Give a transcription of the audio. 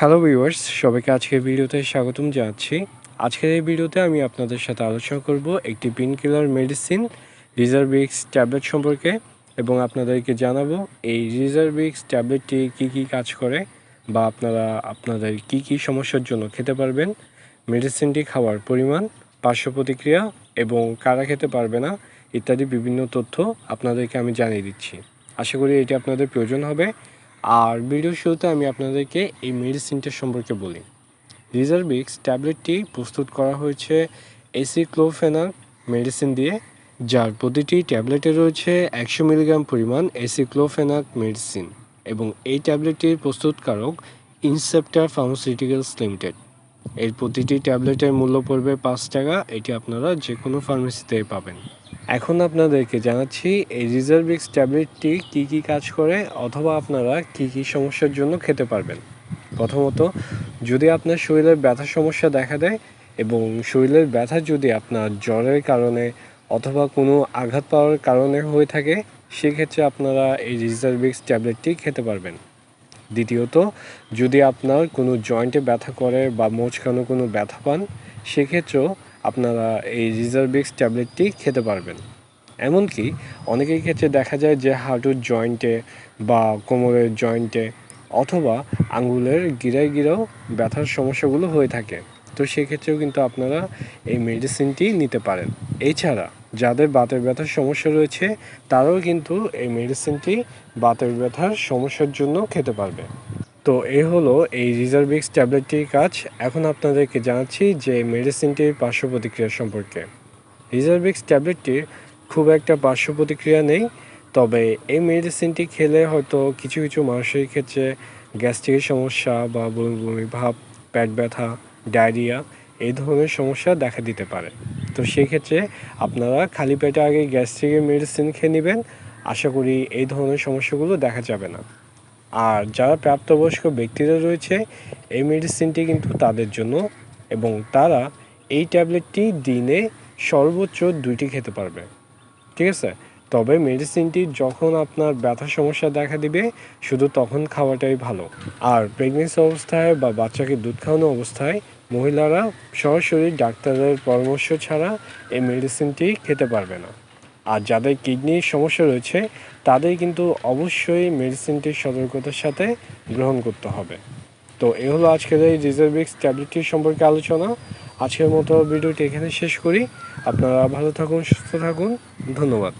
Hello viewers সবাইকে আজকের ভিডিওতে স্বাগতম জানাচ্ছি। আজকের এই ভিডিওতে আমি আপনাদের সাথে আলোচনা করব একটি পেন কিলার মেডিসিন রিজার্ভিক্স ট্যাবলেট সম্পর্কে এবং আপনাদেরকে জানাব এই রিজার্ভিক্স ট্যাবলেটটি কি কি কাজ করে বা আপনারা আপনাদের কি কি সমস্যার জন্য খেতে পারবেন মেডিসিনটি খাওয়ার পরিমাণ, পার্শ্ব প্রতিক্রিয়া এবং কারা খেতে পারবে না ইত্যাদি বিভিন্ন তথ্য আপনাদেরকে আমি জানিয়ে দিচ্ছি। আশা করি এটি আপনাদের প্রয়োজন হবে। আর ভিডিও শুরুতে আমি আপনাদেরকে এই মেডিসিনটা সম্পর্কে বলি। রিজার্ভিক্স ট্যাবলেটটি প্রস্তুত করা হয়েছে এসি ক্লোফেনার মেডিসিন দিয়ে, যার প্রতিটি ট্যাবলেটে রয়েছে একশো মিলিগ্রাম পরিমাণ এসি এসিক্লোফেনাক মেডিসিন এবং এই ট্যাবলেটটির প্রস্তুতকারক ইনসেপ্টার ফার্মাসিউটিক্যালস লিমিটেড এর প্রতিটি ট্যাবলেটের মূল্য পড়বে পাঁচ টাকা। এটি আপনারা যে কোনো ফার্মেসিতে পাবেন। এখন আপনাদেরকে জানাচ্ছি, এই রিজার্ভিক্স ট্যাবলেটটি কি কি কাজ করে অথবা আপনারা কি কি সমস্যার জন্য খেতে পারবেন। প্রথমত, যদি আপনার শরীরের ব্যথা সমস্যা দেখা দেয় এবং শরীরের ব্যথা যদি আপনার জ্বরের কারণে অথবা কোনো আঘাত পাওয়ার কারণে হয়ে থাকে, সেক্ষেত্রে আপনারা এই রিজার্ভিক্স ট্যাবলেটটি খেতে পারবেন। দ্বিতীয়ত, যদি আপনার কোনো জয়েন্টে ব্যথা করে বা মোচকানো কোনো ব্যথা পান, সেক্ষেত্রেও আপনারা এই রিজার্ভিক্স ট্যাবলেটটি খেতে পারবেন। এমনকি অনেকের ক্ষেত্রে দেখা যায় যে হাঁটুর জয়েন্টে বা কোমরের জয়েন্টে অথবা আঙুলের গিরায় গিরাও ব্যথার সমস্যাগুলো হয়ে থাকে। তো সেক্ষেত্রেও কিন্তু আপনারা এই মেডিসিনটি নিতে পারেন। এছাড়া যাদের বাতের ব্যথার সমস্যা রয়েছে, তারাও কিন্তু এই মেডিসিনটি বাতের ব্যথার সমস্যার জন্য খেতে পারবে। তো এ হলো এই রিজার্ভিক্স ট্যাবলেটটির কাজ। এখন আপনাদেরকে জানাচ্ছি যে মেডিসিনটির পার্শ্ব প্রতিক্রিয়া সম্পর্কে। রিজার্ভিক্স ট্যাবলেটটির খুব একটা পার্শ্ব প্রতিক্রিয়া নেই, তবে এই মেডিসিনটি খেলে হয়তো কিছু কিছু মানুষের ক্ষেত্রে গ্যাস্ট্রিকের সমস্যা বা বমি বমি, ভাব, পেট ব্যথা ডায়রিয়া, এই ধরনের সমস্যা দেখা দিতে পারে। তো সেক্ষেত্রে আপনারা খালি পেটে আগে গ্যাস্ট্রিকের মেডিসিন খেয়ে নেবেন। আশা করি এই ধরনের সমস্যাগুলো দেখা যাবে না। আর যারা প্রাপ্তবয়স্ক ব্যক্তিরা রয়েছে, এই মেডিসিনটি কিন্তু তাদের জন্য এবং তারা এই ট্যাবলেটটি দিনে সর্বোচ্চ দুইটি খেতে পারবে। ঠিক আছে? তবে মেডিসিনটি যখন আপনার ব্যথা সমস্যা দেখা দিবে, শুধু তখন খাওয়াটাই ভালো। আর প্রেগনেন্সি অবস্থায় বা বাচ্চাকে দুধ খাওয়ানো অবস্থায় মহিলারা সরাসরি ডাক্তারের পরামর্শ ছাড়া এই মেডিসিনটি খেতে পারবে না। আর যাদের কিডনির সমস্যা রয়েছে, তাদের কিন্তু অবশ্যই মেডিসিনটি সতর্কতার সাথে গ্রহণ করতে হবে। তো এ হলো আজকের এই রিজার্ভিক্স ট্যাবলেটটির সম্পর্কে আলোচনা। আজকের মতো ভিডিওটি এখানে শেষ করি। আপনারা ভালো থাকুন, সুস্থ থাকুন। ধন্যবাদ।